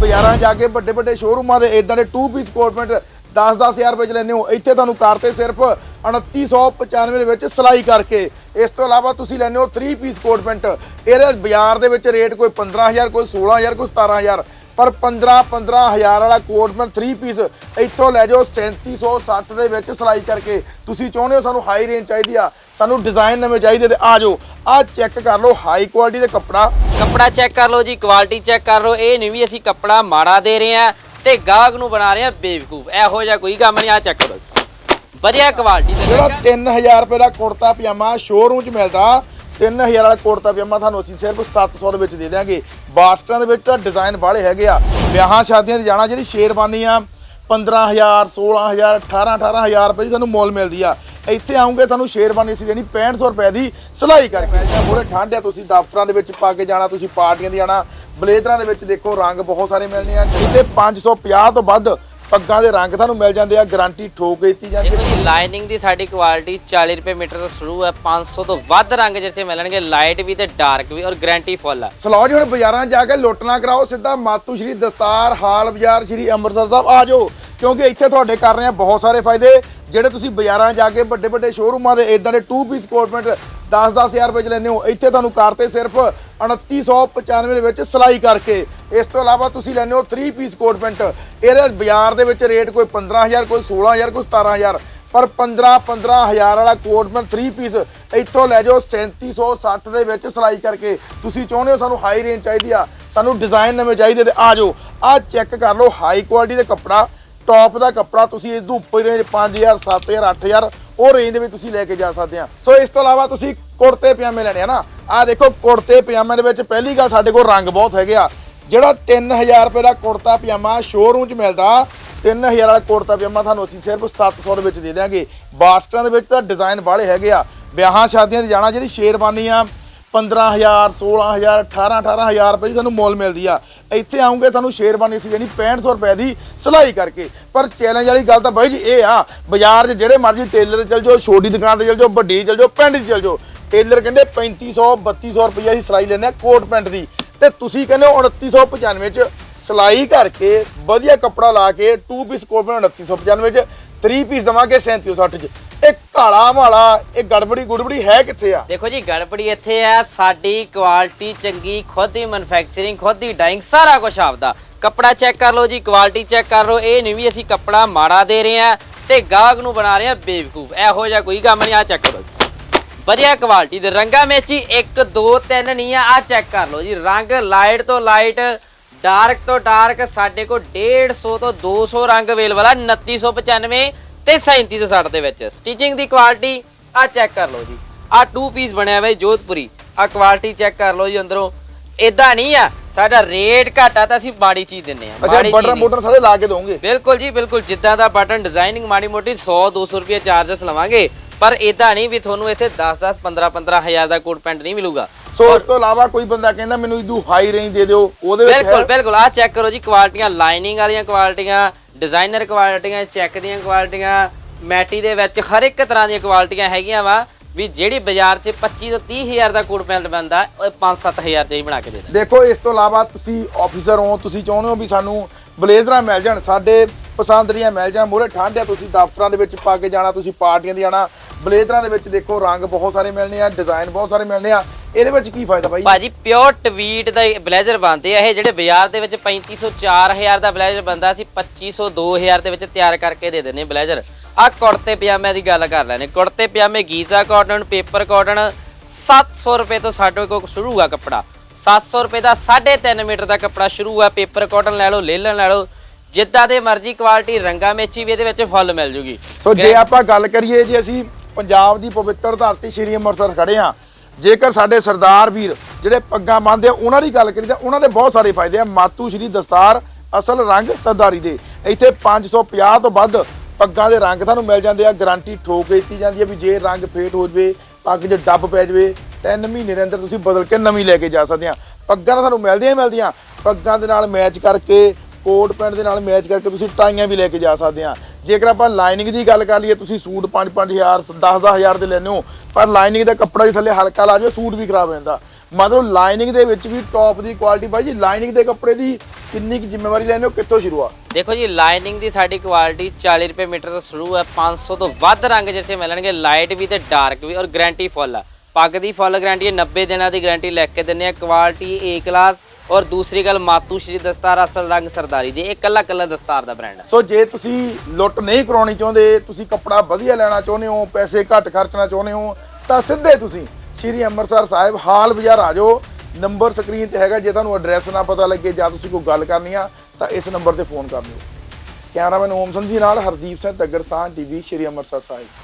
ਬਾਜ਼ਾਰਾਂ ਜਾ ਕੇ ਵੱਡੇ ਵੱਡੇ ਸ਼ੋਰੂਮਾਂ ਦੇ ਇਦਾਂ ਦੇ 2 ਪੀਸ ਕੋਟ ਪੈਂਟ 10-10000 ਰੁਪਏ ਚ ਲੈਂਦੇ ਹੋ। ਇੱਥੇ ਤੁਹਾਨੂੰ ਕਰਤੇ ਸਿਰਫ 2995 ਦੇ ਵਿੱਚ ਸਿਲਾਈ ਕਰਕੇ ਇਸ ਤੋਂ ਇਲਾਵਾ ਤੁਸੀਂ ਲੈਂਦੇ ਹੋ 3 ਪੀਸ ਕੋਟ ਪੈਂਟ ਇਹਦੇ ਬਾਜ਼ਾਰ ਦੇ ਵਿੱਚ ਰੇਟ ਕੋਈ 15000 ਕੋਈ 16000 ਕੋਈ 17000 ਪਰ 15 15000 ਵਾਲਾ ਕੋਟ ਪੈਂਟ 3 ਪੀਸ ਇੱਥੋਂ ਲੈ ਜਾਓ 3760 ਦੇ ਵਿੱਚ ਸਿਲਾਈ ਕਰਕੇ। ਤੁਸੀਂ ਚਾਹੁੰਦੇ ਹੋ ਸਾਨੂੰ ਹਾਈ ਰੇਂਜ ਚਾਹੀਦੀ ਆ। ਸਾਨੂੰ ਡਿਜ਼ਾਈਨ ਨਵੇਂ ਚਾਹੀਦੇ ਤੇ ਆ ਜਾਓ। ਆ ਚੈੱਕ ਕਰ ਲਓ ਹਾਈ ਕੁਆਲਿਟੀ ਦੇ ਕੱਪੜਾ। ਕੱਪੜਾ ਚੈੱਕ ਕਰ ਲਓ ਜੀ ਕੁਆਲਿਟੀ ਚੈੱਕ ਕਰ ਲਓ। ਇਹ ਨਹੀਂ ਵੀ ਅਸੀਂ ਕੱਪੜਾ ਮਾੜਾ ਦੇ ਰਹੇ ਆ ਤੇ ਗਾਹਕ ਨੂੰ ਬਣਾ ਰਹੇ ਆ ਬੇਵਕੂਫ। ਇਹੋ ਜਿਹਾ ਕੋਈ ਕੰਮ ਨਹੀਂ ਆ ਚੈੱਕ ਕਰੋ। ਵਧੀਆ ਕੁਆਲਿਟੀ ਦੇ ਜਿਹੜਾ ਵਿੱਚ 3000 ਰੁਪਏ ਦਾ ਕੁੜਤਾ ਪਜਾਮਾ ਸ਼ੋਰੂਮ 'ਚ ਮਿਲਦਾ 3000 ਵਾਲਾ ਕੁੜਤਾ ਪਜਾਮਾ ਤੁਹਾਨੂੰ ਅਸੀਂ ਸਿਰਫ 700 ਦੇ ਵਿੱਚ ਦੇ ਦਿਆਂਗੇ। ਬਾਸਟਾਂ ਦੇ ਵਿੱਚ ਤਾਂ ਡਿਜ਼ਾਈਨ ਵਾਲੇ ਹੈਗੇ ਆ। ਵਿਆਹਾਂ ਸ਼ਾਦੀਆਂ 'ਤੇ ਜਾਣਾ ਜਿਹੜੀ ਸ਼ੇਰਵਾਨੀ ਆ 15000 16000 18 18000 ਰੁਪਏ ਦੀ ਤੁਹਾਨੂੰ ਮੁੱਲ ਮਿਲਦੀ ਆ। ਇੱਥੇ ਆਉਂਗੇ ਤੁਹਾਨੂੰ ਸ਼ੇਰਵਾਨੀ ਅਸੀਂ ਦੇਣੀ 6500 ਰੁਪਏ ਦੀ ਸਿਲਾਈ ਕਰਕੇ। ਜਾਂ ਮੂਰੇ ਠੰਡ ਆ ਤੁਸੀਂ ਦਫ਼ਤਰਾਂ ਦੇ ਵਿੱਚ ਪਾ ਕੇ ਜਾਣਾ ਤੁਸੀਂ ਪਾਰਟੀਆਂ 'ਤੇ ਜਾਣਾ ਬਲੇਜ਼ਰਾਂ ਦੇ ਵਿੱਚ ਦੇਖੋ ਰੰਗ ਬਹੁਤ ਸਾਰੇ ਮਿਲਣੇ ਆ। ਇੱਥੇ 550 ਤੋਂ ਵੱਧ ਪੱਗਾਂ ਦੇ ਰੰਗ ਤੁਹਾਨੂੰ ਮਿਲ ਜਾਂਦੇ ਆ ਗਾਰੰਟੀ ਠੋਕ ਦਿੱਤੀ ਜਾਂਦੀ ਹੈ। ਜੀ ਲਾਈਨਿੰਗ ਦੀ ਸਾਡੀ ਕੁਆਲਿਟੀ 40 ਰੁਪਏ ਮੀਟਰ ਤੋਂ ਸ਼ੁਰੂ ਹੈ 500 ਤੋਂ ਵੱਧ ਰੰਗ ਜਿੱਥੇ ਮਿਲਣਗੇ ਲਾਈਟ ਵੀ ਤੇ ਡਾਰਕ ਵੀ ਔਰ ਗਾਰੰਟੀ ਫੁੱਲ ਹੈ। ਸਲੋ ਜੀ ਹੁਣ ਬਾਜ਼ਾਰਾਂ ਜਾ ਕੇ ਲੁੱਟ ਨਾ ਕਰਾਓ ਸਿੱਧਾ ਮਾਤੂ ਸ਼੍ਰੀ ਦਸਤਾਰ ਹਾਲ ਬਾਜ਼ਾਰ ਸ਼੍ਰੀ ਅੰਮ੍ਰਿਤਸਰ ਸਾਹਿਬ ਆ ਜਾਓ ਕਿਉਂਕਿ ਇੱਥੇ ਤੁਹਾਡੇ ਕਰ ਰਹੇ ਆ ਬਹੁਤ ਸਾਰੇ ਫਾਇਦੇ। ਜਿਹੜੇ ਤੁਸੀਂ ਬਾਜ਼ਾਰਾਂ 'ਚ ਜਾ ਕੇ ਵੱਡੇ ਵੱਡੇ ਸ਼ੋਰੂਮਾਂ ਦੇ ਇਦਾਂ ਦੇ 2 ਪੀਸ ਕੋਟ ਪੈਂਟ 10-10000 ਰੁਪਏ ਚ ਲੈਂਦੇ ਹੋ, ਇੱਥੇ ਤੁਹਾਨੂੰ ਕਾਰ 'ਤੇ ਸਿਰਫ 2995 ਦੇ ਵਿੱਚ ਸਿਲਾਈ ਕਰਕੇ, ਇਸ ਤੋਂ ਇਲਾਵਾ ਤੁਸੀਂ ਲੈਂਦੇ ਹੋ 3 ਪੀਸ ਕੋਟ ਪੈਂਟ ਇਹਦੇ ਬਾਜ਼ਾਰ ਦੇ ਵਿੱਚ ਰੇਟ ਕੋਈ 15000 ਕੋਈ 16000 ਕੋਈ 17000 ਪਰ 15 15000 ਵਾਲਾ ਕੋਟ ਪੈਂਟ 3 ਪੀਸ ਇੱਥੋਂ ਲੈ ਜਾਓ 3760 ਦੇ ਵਿੱਚ ਸਿਲਾਈ ਕਰਕੇ। ਤੁਸੀਂ ਚਾਹੁੰਦੇ ਹੋ ਸਾਨੂੰ ਹਾਈ ਰੇਂਜ ਚਾਹੀਦੀ ਆ, ਸਾਨੂੰ ਡਿਜ਼ਾਈਨ ਨਵੇਂ ਚਾਹੀਦੇ ਤੇ ਆ ਜਾਓ। ਆ ਚੈੱਕ ਕਰ ਲਓ ਹਾਈ ਕੁਆਲਿਟੀ ਦੇ ਕੱਪੜਾ ਟੌਪ ਦਾ ਕੱਪੜਾ ਤੁਸੀਂ ਇਸ ਤੋਂ ਉੱਪਰ ਰੇਂਜ 5000 7000 8000 ਉਹ ਰੇਂਜ ਦੇ ਵਿੱਚ ਤੁਸੀਂ ਲੈ ਕੇ ਜਾ ਸਕਦੇ ਆ। ਸੋ ਇਸ ਤੋਂ ਇਲਾਵਾ ਤੁਸੀਂ ਕੁੜਤੇ ਪਜਾਮੇ ਲੈਣੇ ਆ ਨਾ। ਆ ਦੇਖੋ, ਕੁੜਤੇ ਪਜਾਮੇ ਦੇ ਵਿੱਚ ਪਹਿਲੀ ਗੱਲ ਸਾਡੇ ਕੋਲ ਰੰਗ ਬਹੁਤ ਹੈਗੇ ਆ। ਜਿਹੜਾ 3000 ਰੁਪਏ ਦਾ ਕੁੜਤਾ ਪਜਾਮਾ ਸ਼ੋਰੂਮ 'ਚ ਮਿਲਦਾ 3000 ਵਾਲਾ ਕੁੜਤਾ ਪਜਾਮਾ ਤੁਹਾਨੂੰ ਅਸੀਂ ਸਿਰਫ 700 ਦੇ ਵਿੱਚ ਦੇ ਦਿਆਂਗੇ। ਬਾਸਟਾਂ ਦੇ ਵਿੱਚ ਤਾਂ ਡਿਜ਼ਾਈਨ ਵਾਲੇ ਹੈਗੇ ਆ। ਵਿਆਹਾਂ ਸ਼ਾਦੀਆਂ 'ਤੇ ਜਾਣਾ ਜਿਹੜੀ ਸ਼ੇਰਵਾਨੀ ਆ 15000 16000 18 18000 ਰੁਪਏ ਦੀ ਤੁਹਾਨੂੰ ਮੁੱਲ ਮਿਲਦੀ ਆ। ਇੱਥੇ ਆਉਂਗੇ ਤੁਹਾਨੂੰ ਸ਼ੇਰਵਾਨੀ ਸੀ ਜਿਹੜੀ 6500 ਰੁਪਏ ਦੀ ਸਿਲਾਈ ਕਰਕੇ। ਪਰ ਚੈਲੰਜ ਵਾਲੀ ਗੱਲ ਤਾਂ ਬਾਈ ਜੀ ਇਹ ਆ, ਬਾਜ਼ਾਰ 'ਚ ਜਿਹੜੇ ਮਰਜ਼ੀ ਟੇਲਰ ਤੇ ਚਲ ਜਾਓ ਛੋਟੀ ਦੁਕਾਨ ਤੇ ਚਲ ਜਾਓ, ਵੱਡੀ ਚਲ ਜਾਓ, ਪਿੰਡ 'ਚ ਚਲ ਜਾਓ, ਟੇਲਰ ਕਹਿੰਦੇ 3500 3200 ਰੁਪਏ ਦੀ ਸਿਲਾਈ ਲੈਂਦੇ ਆ ਕੋਟ ਪੈਂਟ ਦੀ। ਤੇ ਤੁਸੀਂ ਕਹਿੰਦੇ ਹੋ 2995 ਚ ਸਿਲਾਈ ਕਰਕੇ ਵਧੀਆ ਕੱਪੜਾ ਲਾ ਕੇ 2 ਪੀਸ ਕੋਟ ਪੈਂਟ 2995 ਚ 3 ਪੀਸ ਦਵਾਂਗੇ 3760 ਚ। ਇਹ ਕਾਲਾ ਮਾਲਾ, ਇਹ ਗੜਬੜੀ ਗੁੜਬੜੀ ਹੈ ਕਿੱਥੇ ਆ? ਦੇਖੋ ਜੀ, ਗੜਬੜੀ ਇੱਥੇ ਆ। ਸਾਡੀ ਕੁਆਲਿਟੀ ਚੰਗੀ, ਖੁਦ ਹੀ ਮੈਨੂਫੈਕਚਰਿੰਗ ਖੁਦ ਹੀ ਡਾਈਂਗ ਸਾਰਾ ਕੁਝ ਆਪਦਾ। ਕੱਪੜਾ ਚੈੱਕ ਕਰ ਲਓ ਜੀ ਕੁਆਲਿਟੀ ਚੈੱਕ ਕਰ ਲਓ। ਇਹ ਨਹੀਂ ਵੀ ਅਸੀਂ ਕੱਪੜਾ ਮਾੜਾ ਦੇ ਰਹੇ ਆ ਤੇ ਗਾਹਕ ਨੂੰ ਬਣਾ ਰਹੇ ਆ ਬੇਵਕੂਫ। ਇਹੋ ਜਿਹਾ ਕੋਈ ਕੰਮ ਨਹੀਂ ਆ ਚੈੱਕ ਕਰੋ ਵਧੀਆ ਕੁਆਲਿਟੀ ਦੇ ਰੰਗਾਂ ਵਿੱਚ ਹੀ 1 2 3 ਨਹੀਂ ਆ ਆ ਚੈੱਕ ਕਰ ਲਓ ਜੀ। ਰੰਗ ਲਾਈਟ ਤੋਂ ਲਾਈਟ ਡਾਰਕ ਤੋਂ ਡਾਰਕ ਸਾਡੇ ਕੋਲ 150 ਤੋਂ 200 ਰੰਗ ਅਵੇਲੇਬਲ ਆ। 2995 ਤੇ 3760 ਦੇ ਵਿੱਚ। ਸਟਿਚਿੰਗ ਦੀ ਕੁਆਲਿਟੀ ਆ ਚੈੱਕ ਕਰ ਲਓ ਜੀ। ਆ 2 ਪੀਸ ਬਣਿਆ ਹੋਇਆ ਜੋਧਪੁਰੀ। ਆ ਕੁਆਲਿਟੀ ਚੈੱਕ ਕਰ ਲਓ ਜੀ ਅੰਦਰੋਂ। ਇਦਾਂ ਨਹੀਂ ਆ ਸਾਡਾ ਰੇਟ ਘਾਟਾ ਤਾਂ ਅਸੀਂ ਮਾੜੀ ਚੀਜ਼ ਦਿੰਨੇ ਆ ਅੱਛਾ ਬਟਨ। ਬੁਟਨ ਸਾਰੇ ਲਾ ਕੇ ਦੋਗੇ ਬਿਲਕੁਲ ਜੀ ਬਿਲਕੁਲ। ਜਿੱਦਾਂ ਦਾ ਬਟਨ ਡਿਜ਼ਾਈਨਿੰਗ ਮਾੜੀ ਮੋਟੀ 100 200 ਰੁਪਏ ਚਾਰजेस ਲਵਾਂਗੇ। ਪਰ ਇਦਾਂ ਨਹੀਂ ਵੀ ਤੁਹਾਨੂੰ ਇੱਥੇ 10 10 15 15 ਹਜ਼ਾਰ ਦਾ ਕੋਟ ਪੈਂਟ ਨਹੀਂ ਮਿਲੂਗਾ। ਸੋ ਉਸ ਤੋਂ ਇਲਾਵਾ ਕੋਈ ਬੰਦਾ ਕਹਿੰਦਾ ਮੈਨੂੰ ਇਦੂ ਹਾਈ ਰੇਂਜ ਦੇ ਦਿਓ ਉਹਦੇ ਵਿੱਚ ਬਿਲਕੁਲ ਬਿਲਕੁਲ ਆ ਚੈੱਕ ਕਰੋ ਜੀ ਕੁਆਲਿਟੀਆਂ ਲਾਈਨਿੰਗ ਵਾਲੀਆਂ ਕੁਆਲਿਟੀਆਂ ਡਿਜ਼ਾਈਨਰ ਕੁਆਲਿਟੀਆਂ ਚੈੱਕ ਦੀਆਂ ਕੁਆਲਿਟੀਆਂ ਮੈਟੀ ਦੇ ਵਿੱਚ ਹਰ ਇੱਕ ਤਰ੍ਹਾਂ ਦੀਆਂ ਕੁਆਲਿਟੀਆਂ ਹੈਗੀਆਂ ਵਾ ਵੀ ਜਿਹੜੀ ਬਾਜ਼ਾਰ 'ਚ 25 ਤੋਂ 30 ਹਜ਼ਾਰ ਦਾ ਕੋਟ ਪੈਂਟ ਬੰਦਾ ਉਹ 5-7 ਹਜ਼ਾਰ 'ਚ ਹੀ ਬਣਾ ਕੇ ਦੇ ਦਿੰਦਾ। ਦੇਖੋ ਇਸ ਤੋਂ ਇਲਾਵਾ ਤੁਸੀਂ ਆਫੀਸਰ ਹੋ ਤੁਸੀਂ ਚਾਹੁੰਦੇ ਹੋ ਵੀ ਸਾਨੂੰ ਬਲੇਜ਼ਰਾਂ ਮਿਲ ਜਾਣ ਸਾਡੇ ਪਸੰਦ ਮਿਲ ਜਾਣ ਮੂਰੇ ਠੰਡ ਆ, ਤੁਸੀਂ ਦਫ਼ਤਰਾਂ ਦੇ ਵਿੱਚ ਪਾ ਕੇ ਜਾਣਾ, ਤੁਸੀਂ ਪਾਰਟੀਆਂ 'ਤੇ ਜਾਣਾ ਬਲੇਜ਼ਰਾਂ ਦੇ ਵਿੱਚ ਦੇਖੋ, ਰੰਗ ਬਹੁਤ ਸਾਰੇ ਮਿਲਣੇ ਆ, ਡਿਜ਼ਾਈਨ ਬਹੁਤ ਸਾਰੇ ਮਿਲਣੇ ਆ। ਇਹਦੇ ਵਿੱਚ ਕੀ ਫਾਇਦਾ ਬਾਈ? ਭਾਜੀ ਪਿਓਰ ਟਵੀਟ ਦਾ ਬਲੇਜ਼ਰ ਬਣਦੇ ਆ। ਇਹ ਜਿਹੜੇ ਬਾਜ਼ਾਰ ਦੇ ਵਿੱਚ 3500 4000 ਦਾ ਬਲੇਜ਼ਰ ਬੰਦਾ ਸੀ 2500 2000 ਦੇ ਵਿੱਚ ਤਿਆਰ ਕਰਕੇ ਦੇ ਦਿੰਦੇ ਬਲੇਜ਼ਰ। ਆ ਕੁੜਤੇ ਪਜਾਮੇ ਦੀ ਗੱਲ ਕਰ ਲੈਣੇ ਕੁੜਤੇ ਪਜਾਮੇ ਗੀਜ਼ਾ ਕਾਟਨ ਪੇਪਰ ਕਾਟਨ 700 ਰੁਪਏ ਤੋਂ ਸਾਡੇ ਕੋਲ ਸ਼ੁਰੂ ਆ ਕੱਪੜਾ। 700 ਰੁਪਏ ਦਾ 3.5 ਮੀਟਰ ਦਾ ਕੱਪੜਾ ਸ਼ੁਰੂ ਆ। ਪੇਪਰ ਕਾਟਨ ਲੈ ਲਓ ਲੇਲਨ ਲੈ ਲਓ। ਜਿੱਦਾਂ ਦੇ ਮਰਜ਼ੀ ਕੁਆਲਿਟੀ ਰੰਗਾਂ ਵਿੱਚ ਵੀ ਇਹਦੇ ਵਿੱਚ ਫੁੱਲ ਮਿਲ ਜੂਗੀ। ਸੋ ਜੇ ਆਪਾਂ ਗੱਲ ਕਰੀਏ ਜੇ ਅਸੀਂ ਪੰਜਾਬ ਦੀ ਪਵਿੱਤਰ ਧਰਤੀ ਸ਼੍ਰੀ ਅੰਮ੍ਰਿਤਸਰ ਖੜੇ ਆ ਜੇਕਰ ਸਾਡੇ ਸਰਦਾਰ ਵੀਰ ਜਿਹੜੇ ਪੱਗਾਂ ਬੰਨਦੇ ਆ ਉਹਨਾਂ ਦੀ ਗੱਲ ਕਰੀਏ ਤਾਂ ਉਹਨਾਂ ਦੇ ਬਹੁਤ ਸਾਰੇ ਫਾਇਦੇ ਆ। ਮਾਤੂ ਸ਼੍ਰੀ ਦਸਤਾਰ ਅਸਲ ਰੰਗ ਸਰਦਾਰੀ ਦੇ। ਇੱਥੇ 550 ਤੋਂ ਵੱਧ ਪੱਗਾਂ ਦੇ ਰੰਗ ਤੁਹਾਨੂੰ ਮਿਲ ਜਾਂਦੇ ਆ। ਗਾਰੰਟੀ ਠੋਕ ਦਿੱਤੀ ਜਾਂਦੀ ਹੈ ਵੀ ਜੇ ਰੰਗ ਫੇਟ ਹੋ ਜਵੇ ਪੱਗ 'ਚ ਡੱਬ ਪੈ ਜਵੇ ਤਿੰਨ ਮਹੀਨੇ ਦੇ ਅੰਦਰ ਤੁਸੀਂ ਬਦਲ ਕੇ ਨਵੀਂ ਲੈ ਕੇ ਜਾ ਸਕਦੇ ਆ। ਪੱਗਾਂ ਤੁਹਾਨੂੰ ਮਿਲਦੀਆਂ ਹੀ ਮਿਲਦੀਆਂ। ਪੱਗਾਂ ਦੇ ਨਾਲ ਮੈਚ ਕਰਕੇ ਕੋਟ ਪੈਂਟ ਦੇ ਨਾਲ ਮੈਚ ਕਰਕੇ ਤੁਸੀਂ ਟਾਈਆਂ ਵੀ ਲੈ ਕੇ ਜਾ ਸਕਦੇ ਆ। ਜੇਕਰ ਆਪਾਂ ਲਾਈਨਿੰਗ ਦੀ ਗੱਲ ਕਰ ਲਈਏ, ਤੁਸੀਂ ਸੂਟ 5-5000 10-10000 ਦੇ ਲੈਣੇ ਹੋ, ਪਰ ਲਾਈਨਿੰਗ ਦਾ ਕੱਪੜਾ ਵੀ ਥੱਲੇ ਹਲਕਾ ਲਾ ਜਾਓ ਸੂਟ ਵੀ ਖਰਾਬ ਹੋ ਜਾਂਦਾ। ਮਤਲਬ ਲਾਈਨਿੰਗ ਦੇ ਵਿੱਚ ਵੀ ਟੌਪ ਦੀ ਕੁਆਲਿਟੀ ਬਾਈ ਜੀ, ਲਾਈਨਿੰਗ ਦੇ ਕੱਪੜੇ ਦੀ ਕਿੰਨੀ ਕੁ ਜ਼ਿੰਮੇਵਾਰੀ ਲੈਂਦੇ ਹੋ, ਕਿੱਥੋਂ ਸ਼ੁਰੂ ਆ? ਦੇਖੋ ਜੀ, ਲਾਈਨਿੰਗ ਦੀ ਸਾਡੀ ਕੁਆਲਿਟੀ 40 ਰੁਪਏ ਮੀਟਰ ਤੋਂ ਸ਼ੁਰੂ ਹੈ 500 ਤੋਂ ਵੱਧ ਰੰਗ ਜਿੱਥੇ ਮਿਲਣਗੇ ਲਾਈਟ ਵੀ ਤੇ ਡਾਰਕ ਵੀ ਔਰ ਗਾਰੰਟੀ ਫੁੱਲ ਆ। ਪੱਗ ਦੀ ਫੁੱਲ ਗਾਰੰਟੀ ਹੈ 90 ਦਿਨਾਂ ਦੀ ਗਾਰੰਟੀ ਲੈ ਕੇ ਦਿੰਦੇ ਆ ਕੁਆਲਿਟੀ ਏ ਕਲਾਸ ਔਰ ਦੂਸਰੀ ਗੱਲ ਮਾਤੂ ਸ਼੍ਰੀ ਦਸਤਾਰ ਅਸਲ ਰੰਗ ਸਰਦਾਰੀ ਦੀ, ਇਹ ਕੱਲਾ ਕੱਲਾ ਦਸਤਾਰ ਦਾ ਬ੍ਰਾਂਡ ਹੈ ਸੋ ਜੇ ਤੁਸੀਂ ਲੁੱਟ ਨਹੀਂ ਕਰਾਉਣੀ ਚਾਹੁੰਦੇ, ਤੁਸੀਂ ਕੱਪੜਾ ਵਧੀਆ ਲੈਣਾ ਚਾਹੁੰਦੇ ਹੋ, ਪੈਸੇ ਘੱਟ ਖਰਚਣਾ ਚਾਹੁੰਦੇ ਹੋ, ਤਾਂ ਸਿੱਧੇ ਤੁਸੀਂ ਸ਼੍ਰੀ ਅੰਮ੍ਰਿਤਸਰ ਸਾਹਿਬ ਹਾਲ ਬਾਜ਼ਾਰ ਆ ਜਾਓ। ਨੰਬਰ ਸਕਰੀਨ ਤੇ ਹੈਗਾ, ਜੇ ਤੁਹਾਨੂੰ ਐਡਰੈਸ ਨਾ ਪਤਾ ਲੱਗੇ ਜਾਂ ਤੁਸੀਂ ਕੋਈ ਗੱਲ ਕਰਨੀ ਆ, ਤਾਂ ਇਸ ਨੰਬਰ ਤੇ ਫੋਨ ਕਰ ਲਿਓ ਕੈਮਰਾਮੈਨ ਓਮ ਸੰਧੀ ਨਾਲ ਹਰਦੀਪ ਸਿੰਘ ਤੱਗਰ ਸਾਹ ਟੀਵੀ, ਸ਼੍ਰੀ ਅੰਮ੍ਰਿਤਸਰ ਸਾਹਿਬ।